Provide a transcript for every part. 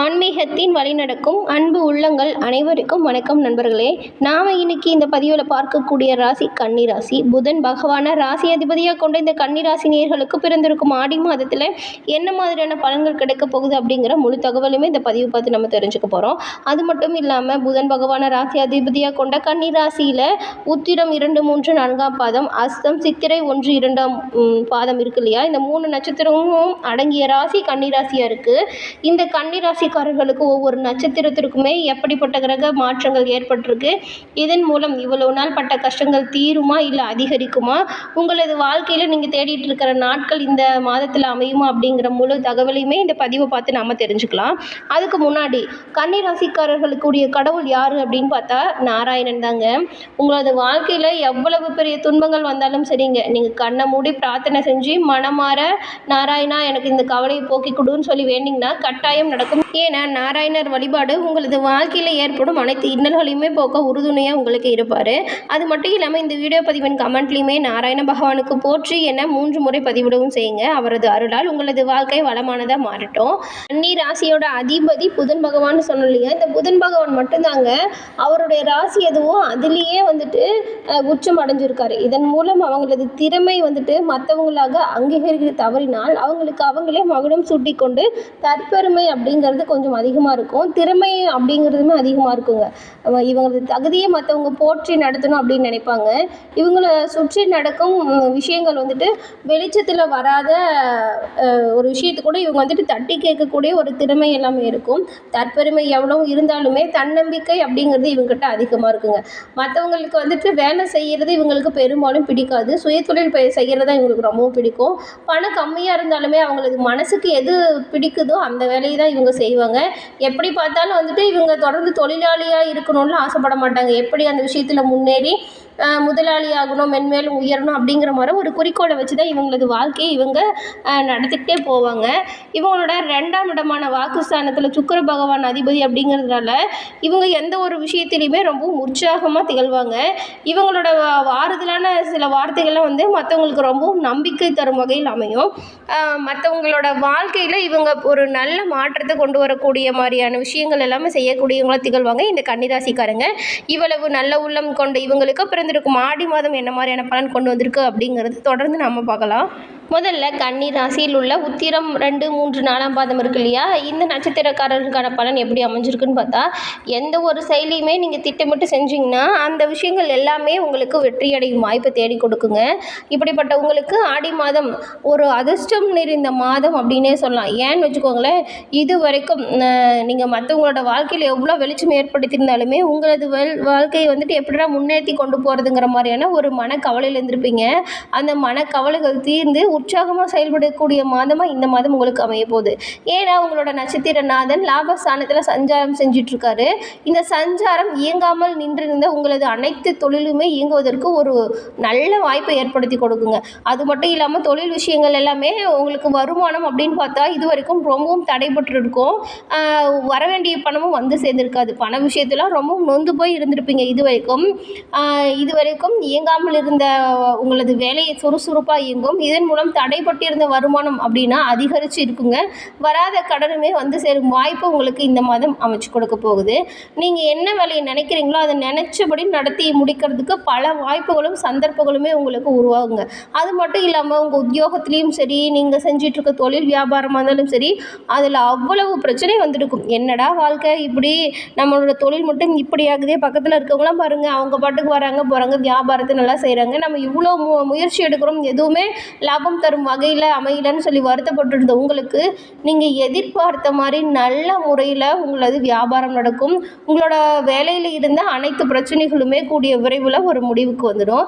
ஆன்மீகத்தின் வழிநடக்கும் அன்பு உள்ளங்கள் அனைவருக்கும் வணக்கம் நண்பர்களே. நாம் இன்னைக்கு இந்த பதிவில் பார்க்கக்கூடிய ராசி கன்னி ராசி. புதன் பகவானை ராசி அதிபதியாக கொண்ட இந்த கன்னி ராசி நேர்களுக்கு பிறந்திருக்கும் ஆடி மாதத்தில் என்ன மாதிரியான பலன்கள் கிடைக்க போகுது அப்படிங்கிற முழு தகவலுமே இந்த பதிவு பார்த்து நம்ம தெரிஞ்சுக்க போகிறோம் அது மட்டும் இல்லாமல் புதன் பகவானை ராசி அதிபதியாக கொண்ட கன்னி ராசியில் உத்திரம் இரண்டு மூன்று நான்காம் பாதம் அஸ்தம் சித்திரை ஒன்று இரண்டாம் பாதம் இருக்கு இல்லையா? இந்த மூணு நட்சத்திரமும் அடங்கிய ராசி கன்னி ராசியாக இருக்குது இந்த கன்னி ராசிக்காரர்களுக்கு ஒவ்வொரு நட்சத்திரத்திற்குமே எப்படிப்பட்ட கிரக மாற்றங்கள் ஏற்பட்டிருக்கு? இதன் மூலம் இவ்வளவு நாள் பட்ட கஷ்டங்கள் தீருமா இல்லை அதிகரிக்குமா? உங்களது வாழ்க்கையில் நீங்கள் தேடிட்டு இருக்கிற நாட்கள் இந்த மாதத்தில் அமையுமா அப்படிங்கிற முழு தகவலையுமே இந்த பதிவை பார்த்து நாம் தெரிஞ்சுக்கலாம். அதுக்கு முன்னாடி கன்னி ராசிக்காரர்களுக்குரிய கடவுள் யார் அப்படின்னு பார்த்தா நாராயணன் தாங்க. உங்களது வாழ்க்கையில் எவ்வளவு பெரிய துன்பங்கள் வந்தாலும் சரிங்க. நீங்கள் கண்ணை மூடி பிரார்த்தனை செஞ்சு மனமாற நாராயணா எனக்கு இந்த கவலையை போக்கி கொடுன்னு சொல்லி வேண்டிங்கன்னா கட்டாயம் நடக்கும் ஏன்னா நாராயணர் வழிபாடு உங்களது வாழ்க்கையில் ஏற்படும் அனைத்து இன்னல்களையுமே போக்க உறுதுணையாக உங்களுக்கு இருப்பார். அது மட்டும் இல்லாமல் இந்த வீடியோ பதிவின் கமெண்ட்லையுமே நாராயண பகவானுக்கு போற்றி என மூன்று முறை பதிவிடவும் செய்யுங்க. அவரது அருளால் உங்களது வாழ்க்கை வளமானதாக மாறட்டும். அன்னி ராசியோட அதிபதி புதன் பகவான் சொன்னோம் இல்லையா? இந்த புதன் பகவான் மட்டும்தாங்க அவருடைய ராசி எதுவோ அதுலேயே வந்துட்டு உச்சம் அடைஞ்சிருக்காரு. இதன் மூலம் அவங்களது திறமை வந்துட்டு மற்றவங்களாக அங்கீகரிக்க தவறினால் அவங்களுக்கு அவங்களே மகுடம் சூட்டிக்கொண்டு தற்பெருமை அப்படிங்கிறது கொஞ்சம் அதிகமாக இருக்கும். திறமை அப்படிங்கிறதுமே அதிகமாக இருக்குங்க. இவங்களது தகுதியை மற்றவங்க போற்றி நடத்தணும் அப்படின்னு நினைப்பாங்க. இவங்களை சுற்றி நடக்கும் விஷயங்கள் வந்துட்டு வெளிச்சத்தில் வராத ஒரு விஷயத்தை கூட இவங்க வந்துட்டு தட்டி கேட்கக்கூடிய ஒரு திறமை எல்லாமே இருக்கும். தற்பெருமை எவ்வளோ இருந்தாலுமே தன்னம்பிக்கை அப்படிங்கிறது இவங்ககிட்ட அதிகமாக இருக்குங்க. மற்றவங்களுக்கு வந்துட்டு வேலை செய்கிறது இவங்களுக்கு பெரும்பாலும் பிடிக்காது. சுயதொழில் செய்கிறது தான் இவங்களுக்கு ரொம்பவும் பிடிக்கும். பணம் கம்மியாக இருந்தாலுமே அவங்களுக்கு மனசுக்கு எது பிடிக்குதோ அந்த வேலையை தான் இவங்க செய்வாங்க. எப்படி பார்த்தாலும் வந்துட்டு இவங்க தொடர்ந்து தொழிலாளியாக இருக்கணும்னு ஆசைப்பட மாட்டாங்க. எப்படி அந்த விஷயத்தில் முன்னேறி முதலாளி ஆகணும் மென்மேலும் உயரணும் அப்படிங்கிற மாதிரி ஒரு குறிக்கோளை வச்சு தான் இவங்களது வாழ்க்கையை இவங்க நடத்திக்கிட்டே போவாங்க. இவங்களோட ரெண்டாம் இடமான வாக்குஸ்தானத்தில் சுக்கிர பகவான் அதிபதி அப்படிங்கிறதுனால இவங்க எந்த ஒரு விஷயத்திலையுமே ரொம்பவும் உற்சாகமாக திகழ்வாங்க. இவங்களோட ஆறுதலான சில வார்த்தைகள்லாம் வந்து மற்றவங்களுக்கு ரொம்பவும் நம்பிக்கை தரும் வகையில் அமையும். மற்றவங்களோட வாழ்க்கையில் இவங்க ஒரு நல்ல மாற்றத்தை கொண்டு வரக்கூடிய மாதிரியான விஷயங்கள் எல்லாமே செய்யக்கூடியவங்களாக திகழ்வாங்க இந்த கன்னிராசிக்காரங்க. இவ்வளவு நல்ல உள்ளம் கொண்ட இவங்களுக்கு பிறந்திருக்கும் ஆடி மாதம் என்ன மாதிரியான பலன் கொண்டு வந்திருக்கு அப்படிங்கிறது தொடர்ந்து நம்ம பார்க்கலாம். முதல்ல கன்னி ராசியில் உள்ள உத்திரம் ரெண்டு மூன்று நாலாம் பாதம் இருக்கு இல்லையா? இந்த நட்சத்திரக்காரர்களுக்கான பலன் எப்படி அமைஞ்சிருக்குன்னு பார்த்தா எந்த ஒரு செயலியுமே நீங்கள் திட்டமிட்டு செஞ்சீங்கன்னா அந்த விஷயங்கள் எல்லாமே உங்களுக்கு வெற்றியடையும் வாய்ப்பை தேடி கொடுக்குங்க. இப்படிப்பட்ட உங்களுக்கு ஆடி மாதம் ஒரு அதிர்ஷ்டம் நிறைந்த மாதம் அப்படின்னே சொல்லலாம். ஏன்னு வச்சுக்கோங்களேன் இது வரைக்கும் நீங்கள் மற்றவங்களோட வாழ்க்கையில் எவ்வளோ வெளிச்சம் ஏற்படுத்தியிருந்தாலுமே உங்களது வாழ்க்கையை வந்துட்டு எப்படின்னா முன்னேற்றி கொண்டு போகிறதுங்கிற மாதிரியான ஒரு மனக்கவலையில் இருந்திருப்பீங்க. அந்த மனக்கவலைகள் தீர்ந்து உற்சாகமாக செயல்படக்கூடிய மாதமாக இந்த மாதம் உங்களுக்கு அமைய போகுது. ஏன்னா உங்களோட நட்சத்திரநாதன் லாபஸ்தானத்தில் சஞ்சாரம் செஞ்சிட்ருக்காரு. இந்த சஞ்சாரம் இயங்காமல் நின்றிருந்த உங்களது அனைத்து தொழிலுமே இயங்குவதற்கு ஒரு நல்ல வாய்ப்பை ஏற்படுத்தி கொடுக்குங்க. அது மட்டும் இல்லாமல் தொழில் விஷயங்கள் எல்லாமே உங்களுக்கு வருமானம் அப்படின்னு பார்த்தா இது வரைக்கும் ரொம்பவும் தடைபட்டு இருக்கும் வர வேண்டிய பணமும் வந்து சேர்ந்திருக்காது. பண விஷயத்தெல்லாம் ரொம்பவும் நொந்து போய் இருந்திருப்பீங்க இது வரைக்கும். இது வரைக்கும் இயங்காமல் இருந்த உங்களது வேலையை சுறுசுறுப்பாக இயங்கும். இதன் மூலம் தடைப்பட்டு இருந்த வருமானம் அப்படின்னா அதிகரித்து இருக்குங்க. வராத கடனுமே வந்து சேரும் வாய்ப்பு உங்களுக்கு இந்த மாதம் அமைச்சு கொடுக்க போகுது. நீங்கள் என்ன வேலையை நினைக்கிறீங்களோ அதை நினச்சபடி நடத்தி முடிக்கிறதுக்கு பல வாய்ப்புகளும் சந்தர்ப்பங்களுமே உங்களுக்கு உருவாகுங்க. அது மட்டும் இல்லாமல் உங்கள் உத்தியோகத்துலேயும் சரி நீங்கள் செஞ்சிட்ருக்க தொழில் வியாபாரமாக இருந்தாலும் சரி அதில் அவ்வளவு பிரச்சனை வந்திருக்கும் என்னடா வாழ்க்கை? இப்படி நம்மளோட தொழில் மட்டும் இப்படி ஆகுதே பக்கத்தில் இருக்கவங்களாம் பாருங்கள் அவங்க பாட்டுக்கு வராங்க போகிறாங்க வியாபாரத்தை நல்லா செய்கிறாங்க நம்ம இவ்வளோ மு முயற்சி எடுக்கிறோம் எதுவுமே லாபம் தரும் வகையில் அமையலன்னு சொல்லி வருத்தப்பட்டுருந்த உங்களுக்கு நீங்கள் எதிர்பார்த்த மாதிரி நல்ல முறையில் உங்களது வியாபாரம் நடக்கும். உங்களோட வேலையில் இருந்த அனைத்து பிரச்சனைகளுமே கூடிய விரைவில் ஒரு முடிவுக்கு வந்துடும்.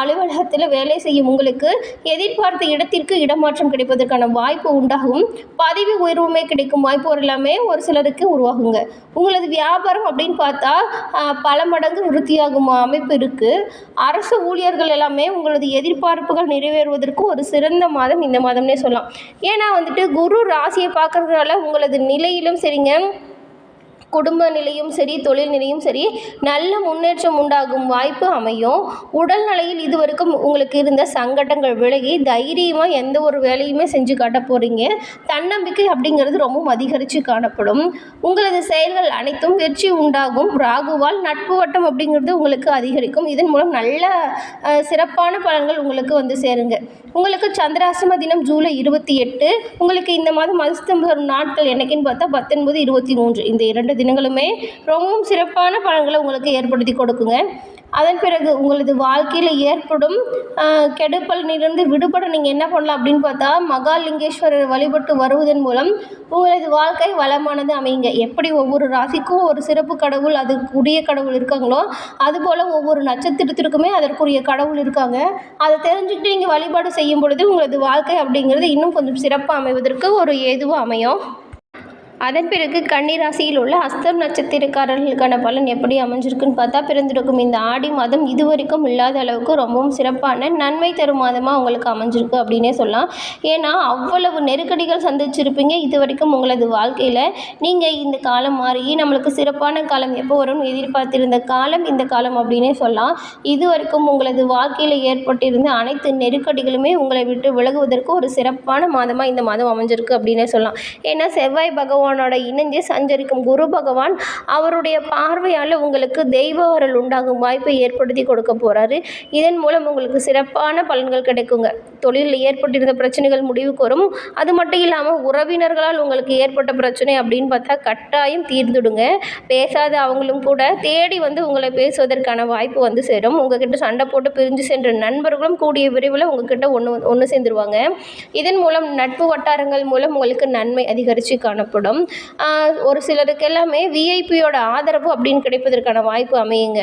அலுவலகத்தில் வேலை செய்யும் உங்களுக்கு எதிர்பார்த்த இடத்திற்கு இடமாற்றம் கிடைப்பதற்கான வாய்ப்பு உண்டாகும். பதவி உயர்வுமே கிடைக்கும் வாய்ப்பு எல்லாமே ஒரு சிலருக்கு உருவாகுங்க. உங்களது வியாபாரம் அப்படின்னு பார்த்தா பல மடங்கு விருத்தியாகும் அமைப்பு இருக்குது அரசு ஊழியர்கள் எல்லாமே உங்களது எதிர்பார்ப்புகள் நிறைவேறுவதற்கு ஒரு சிறந்த மாதம் இந்த மாதம்னே சொல்லலாம். ஏன்னா வந்துட்டு குரு ராசியை பார்க்கறதுனால உங்களது நிலையிலும் சரிங்க. குடும்ப நிலையும் சரி தொழில் நிலையும் சரி நல்ல முன்னேற்றம் உண்டாகும் வாய்ப்பு அமையும். உடல் நிலையில் இதுவரைக்கும் உங்களுக்கு இருந்த சங்கடங்கள் விலகி தைரியமாக எந்த ஒரு வேலையுமே செஞ்சு காட்ட போகிறீங்க தன்னம்பிக்கை அப்படிங்கிறது ரொம்பவும் அதிகரித்து காணப்படும். உங்களது செயல்கள் அனைத்தும் வெற்றி உண்டாகும். ராகுவால் நட்பு வட்டம் அப்படிங்கிறது உங்களுக்கு அதிகரிக்கும். இதன் மூலம் நல்ல சிறப்பான பலன்கள் உங்களுக்கு வந்து சேருங்க. உங்களுக்கு சந்திராசிரம தினம் ஜூலை இருபத்தி எட்டு உங்களுக்கு இந்த மாதம் அதிர்ஷ்டம் வரும் நாட்கள் என்னைக்குன்னு பார்த்தா பத்தொன்பது இருபத்தி மூன்று. இந்த இரண்டு தினங்களுமே ரொம்பவும் சிறப்பான பலன்களை உங்களுக்கு ஏற்படுத்தி கொடுக்குங்க. அதன் பிறகு உங்களது வாழ்க்கையில் ஏற்படும் கெடுப்பலனிலிருந்து விடுபட நீங்கள் என்ன பண்ணலாம் அப்படின்னு பார்த்தா மகாலிங்கேஸ்வரர் வழிபட்டு வருவதன் மூலம் உங்களது வாழ்க்கை வளமானது அமையுங்க. எப்படி ஒவ்வொரு ராசிக்கும் ஒரு சிறப்பு கடவுள் அதுக்குரிய கடவுள் இருக்காங்களோ அதுபோல் ஒவ்வொரு நட்சத்திரத்திற்குமே அதற்குரிய கடவுள் இருக்காங்க. அதை தெரிஞ்சுக்கிட்டு நீங்கள் வழிபாடு செய்யும் பொழுது உங்களது வாழ்க்கை அப்படிங்கிறது இன்னும் கொஞ்சம் சிறப்பாக அமைவதற்கு ஒரு ஏதுவாக அமையும். அதன் பிறகு கன்னிராசியில் உள்ள அஸ்தம் நட்சத்திரக்காரர்களுக்கான பலன் எப்படி அமைஞ்சிருக்குன்னு பார்த்தா பிறந்திருக்கும் இந்த ஆடி மாதம் இதுவரைக்கும் இல்லாத அளவுக்கு ரொம்பவும் சிறப்பான நன்மை தரும் மாதமாக உங்களுக்கு அமைஞ்சிருக்கு அப்படின்னே சொல்லலாம். ஏன்னா அவ்வளவு நெருக்கடிகள் சந்திச்சிருப்பீங்க. இது வரைக்கும் உங்களது வாழ்க்கையில் நீங்கள் இந்த காலம் மாறி நம்மளுக்கு சிறப்பான காலம் எப்போ வரும்னு எதிர்பார்த்திருந்த காலம் இந்த காலம் அப்படின்னே சொல்லலாம். இது வரைக்கும் உங்களது வாழ்க்கையில் ஏற்பட்டிருந்த அனைத்து நெருக்கடிகளுமே உங்களை விட்டு விலகுவதற்கு ஒரு சிறப்பான மாதமாக இந்த மாதம் அமைஞ்சிருக்கு அப்படின்னே சொல்லலாம். ஏன்னா செவ்வாய் பகவான் பகவானோட இணைஞ்சு சஞ்சரிக்கும் குரு பகவான் அவருடைய பார்வையால் உங்களுக்கு தெய்வ வரல் உண்டாகும் வாய்ப்பை ஏற்படுத்தி கொடுக்க போகிறாரு இதன் மூலம் உங்களுக்கு சிறப்பான பலன்கள் கிடைக்குங்க. தொழிலில் ஏற்பட்டிருந்த பிரச்சனைகள் முடிவுக்கு வரும். அது மட்டும் இல்லாமல் உறவினர்களால் உங்களுக்கு ஏற்பட்ட பிரச்சனை அப்படின்னு பார்த்தா கட்டாயம் தீர்ந்துடுங்க. பேசாத அவங்களும் கூட தேடி வந்து உங்களை பேசுவதற்கான வாய்ப்பு வந்து சேரும். உங்ககிட்ட சண்டை போட்டு பிரிஞ்சு சென்ற நண்பர்களும் கூடிய விரைவில் உங்ககிட்ட ஒன்று ஒன்று சேர்ந்துருவாங்க. இதன் மூலம் நட்பு வட்டாரங்கள் மூலம் உங்களுக்கு நன்மை அதிகரித்து காணப்படும். ஆஹ் ஒரு சிலருக்கு எல்லாமே விஐபியோட ஆதரவு அப்படின்னு கிடைப்பதற்கான வாய்ப்பு அமையுங்க.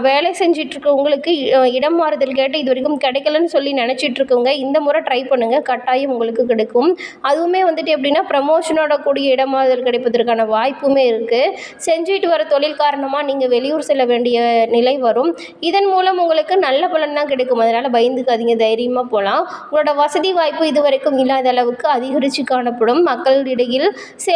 வேலை செஞ்சிட்ருக்கவங்களுக்கு இ- இடம் மாறுதல் கேட்டு இது வரைக்கும் கிடைக்கலன்னு சொல்லி நினச்சிட்ருக்கவங்க இந்த முறை ட்ரை பண்ணுங்கள் கட்டாயம் உங்களுக்கு கிடைக்கும். அதுவுமே வந்துட்டு எப்படின்னா ப்ரமோஷனோட கூடிய இடம் மாறுதல் கிடைப்பதற்கான வாய்ப்புமே இருக்குது செஞ்சுட்டு வர தொழில் காரணமாக நீங்கள் வெளியூர் செல்ல வேண்டிய நிலை வரும். இதன் மூலம் உங்களுக்கு நல்ல பலன் தான் கிடைக்கும். அதனால் பயந்துக்காதீங்க. தைரியமாக போகலாம் உங்களோட வசதி வாய்ப்பு இது வரைக்கும் இல்லாத அளவுக்கு அதிகரித்து காணப்படும். மக்களிடையில்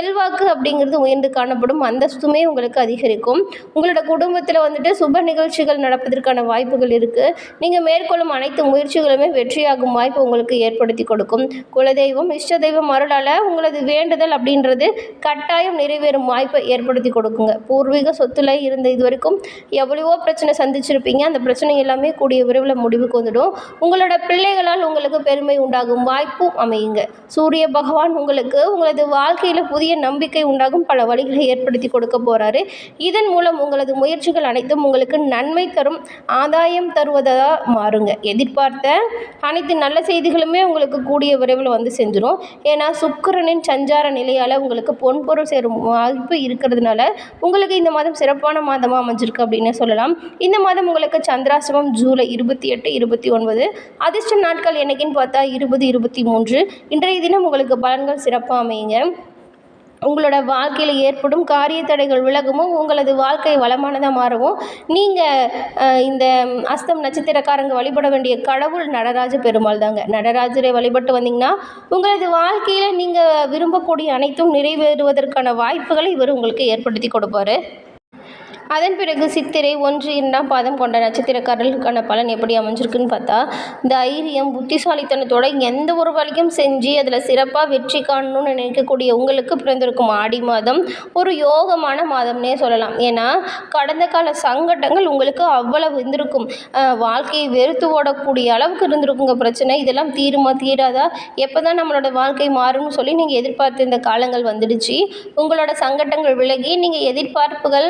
செல்வாக்கு அப்படிங்கிறது உயர்ந்து காணப்படும். அந்தஸ்துமே உங்களுக்கு அதிகரிக்கும். உங்களோட குடும்பத்தில் வந்துட்டு சுப நிகழ்ச்சிகள் நடப்பதற்கான வாய்ப்புகள் இருக்குது நீங்கள் மேற்கொள்ளும் அனைத்து முயற்சிகளுமே வெற்றியாகும் வாய்ப்பு உங்களுக்கு ஏற்படுத்தி கொடுக்கும். குலதெய்வம் இஷ்ட தெய்வம் அருளால் உங்களது வேண்டுதல் அப்படின்றது கட்டாயம் நிறைவேறும் வாய்ப்பை ஏற்படுத்தி கொடுக்குங்க. பூர்வீக சொத்துல இருந்த இது வரைக்கும் எவ்வளவோ பிரச்சனை சந்திச்சிருப்பீங்க. அந்த பிரச்சனை எல்லாமே கூடிய விரைவில் முடிவுக்கு வந்துடும். உங்களோட பிள்ளைகளால் உங்களுக்கு பெருமை உண்டாகும் வாய்ப்பும் அமையுங்க. சூரிய பகவான் உங்களுக்கு உங்களது வாழ்க்கையில் புதிய நம்பிக்கை உண்டாகும். பல வழிகளை ஏற்படுத்தி கொடுக்க போகிறாரு இதன் மூலம் உங்களது முயற்சிகள் அனைத்தும் உங்களுக்கு நன்மை தரும் ஆதாயம் தருவதாக மாறுங்க. எதிர்பார்த்த அனைத்து நல்ல செய்திகளுமே உங்களுக்கு கூடிய விரைவில் வந்து செஞ்சிடும் ஏன்னா சுக்கிரனின் சஞ்சார நிலையால் உங்களுக்கு பொன்பொருள் சேரும் வாய்ப்பு இருக்கிறதுனால உங்களுக்கு இந்த மாதம் சிறப்பான மாதமாக அமைஞ்சிருக்கு அப்படின்னு சொல்லலாம். இந்த மாதம் உங்களுக்கு சந்திராசிரமம் ஜூலை இருபத்தி எட்டு இருபத்தி ஒன்பது. அதிர்ஷ்ட நாட்கள் என்னைக்குன்னு பார்த்தா இருபது இருபத்தி மூன்று. இன்றைய தினம் உங்களுக்கு பலன்கள் சிறப்பாக அமையுங்க. உங்களோட வாழ்க்கையில் ஏற்படும் காரிய தடைகள் விலகுமோ உங்களது வாழ்க்கை வளமானதாக மாறவும். நீங்கள் இந்த அஸ்தம் நட்சத்திரக்காரங்க வழிபட வேண்டிய கடவுள் நடராஜ பெருமாள் தாங்க. நடராஜரை வழிபட்டு வந்தீங்கன்னா உங்களது வாழ்க்கையில் நீங்கள் விரும்பக்கூடிய அனைத்தும் நிறைவேறுவதற்கான வாய்ப்புகளை இவர் உங்களுக்கு ஏற்படுத்தி கொடுப்பாரு. அதன் பிறகு சித்திரை ஒன்று இரண்டாம் பாதம் கொண்ட நட்சத்திரக்காரர்களுக்கான பலன் எப்படி அமைஞ்சிருக்குன்னு பார்த்தா தைரியம் புத்திசாலித்தனத்தோட எந்த ஒரு வழியும் செஞ்சு அதில் சிறப்பாக வெற்றி காணணும்னு நினைக்கக்கூடிய உங்களுக்கு பிறந்திருக்கும் ஆடி மாதம் ஒரு யோகமான மாதம்னே சொல்லலாம். ஏன்னா கடந்த கால சங்கடங்கள் உங்களுக்கு அவ்வளவு இருந்திருக்கும். வாழ்க்கையை வெறுத்து ஓடக்கூடிய அளவுக்கு இருந்திருக்குங்க பிரச்சனை. இதெல்லாம் தீருமா தீராதா? எப்போ தான் நம்மளோட வாழ்க்கை மாறும்னு சொல்லி நீங்கள் எதிர்பார்த்த இந்த காலங்கள் வந்துடுச்சு. உங்களோட சங்கடங்கள் விலகி நீங்கள் எதிர்பார்ப்புகள்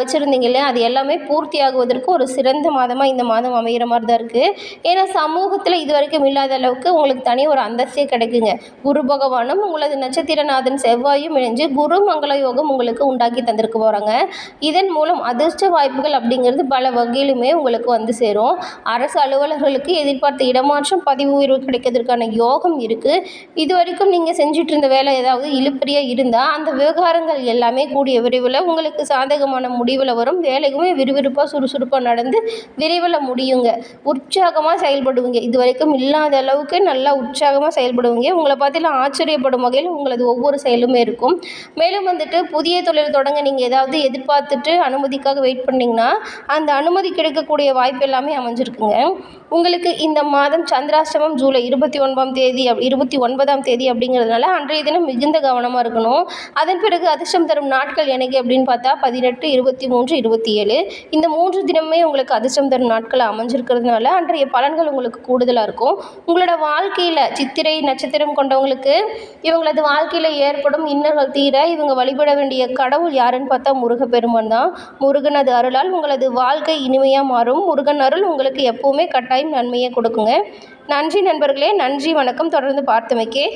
வச்சுருந்தீங்க இல்லையா? அது எல்லாமே பூர்த்தி ஆகுவதற்கு ஒரு சிறந்த மாதமாக இந்த மாதம் அமைகிற மாதிரி தான் இருக்குது ஏன்னா சமூகத்தில் இது வரைக்கும் இல்லாத அளவுக்கு உங்களுக்கு தனி ஒரு அந்தஸ்தே கிடைக்குங்க. குரு பகவானும் உங்களது நட்சத்திரநாதன் செவ்வாயும் இணைஞ்சு குரு மங்கள யோகம் உங்களுக்கு உண்டாக்கி தந்திருக்க போகிறாங்க இதன் மூலம் அதிர்ஷ்ட வாய்ப்புகள் அப்படிங்கிறது பல வகையிலுமே உங்களுக்கு வந்து சேரும். அரசு அலுவலர்களுக்கு எதிர்பார்த்த இடமாற்றம் பதிவு உயர்வு கிடைக்கிறதுக்கான யோகம் இருக்குது இது வரைக்கும் நீங்கள் செஞ்சுட்டு இருந்த வேலை ஏதாவது இழுப்பறியாக இருந்தால் அந்த விவகாரங்கள் எல்லாமே கூடிய விரைவில் உங்களுக்கு சாதகமான முடிவு முடிவில் வரும். வேலைக்குமே விறுவிறுப்பாக சுறுசுறுப்பாக நடந்து விரைவில் முடியுங்க. உற்சாகமாக செயல்படுவீங்க. இது வரைக்கும் இல்லாத அளவுக்கு நல்லா உற்சாகமாக செயல்படுவீங்க. உங்களை பார்த்துலாம் ஆச்சரியப்படும் வகையில் உங்களது ஒவ்வொரு செயலுமே இருக்கும். மேலும் வந்துட்டு புதிய தொழில் தொடங்க நீங்கள் ஏதாவது எதிர்பார்த்துட்டு அனுமதிக்காக வெயிட் பண்ணிங்கன்னா அந்த அனுமதி கிடைக்கக்கூடிய வாய்ப்பு எல்லாமே அமைஞ்சிருக்குங்க. உங்களுக்கு இந்த மாதம் சந்திராஷ்டமம் ஜூலை இருபத்தி ஒன்பதாம் தேதி இருபத்தி ஒன்பதாம் தேதி அப்படிங்கிறதுனால அன்றைய தினம் மிகுந்த கவனமாக இருக்கணும். அதன் பிறகு அதிர்ஷ்டம் தரும் நாட்கள் எனக்கு அப்படின்னு பார்த்தா பதினெட்டு இருபத்தி இருபத்தி மூன்று இருபத்தி ஏழு. இந்த மூன்று தினமே உங்களுக்கு அதிர்ஷ்டம் தரும் நாட்கள் அமைஞ்சிருக்கிறதுனால அன்றைய பலன்கள் உங்களுக்கு கூடுதலாக இருக்கும். உங்களோட வாழ்க்கையில் சித்திரை நட்சத்திரம் கொண்டவங்களுக்கு இவங்களது வாழ்க்கையில் ஏற்படும் இன்னல்கள் தீர இவங்க வழிபட வேண்டிய கடவுள் யாருன்னு பார்த்தா முருகப்பெருமான் தான். முருகனது அருளால் உங்களது வாழ்க்கை இனிமையாக மாறும். முருகன் அருள் உங்களுக்கு எப்போவுமே கட்டாயம் நன்மையை கொடுக்குங்க. நன்றி நண்பர்களே நன்றி வணக்கம். தொடர்ந்து பார்த்தமைக்கே.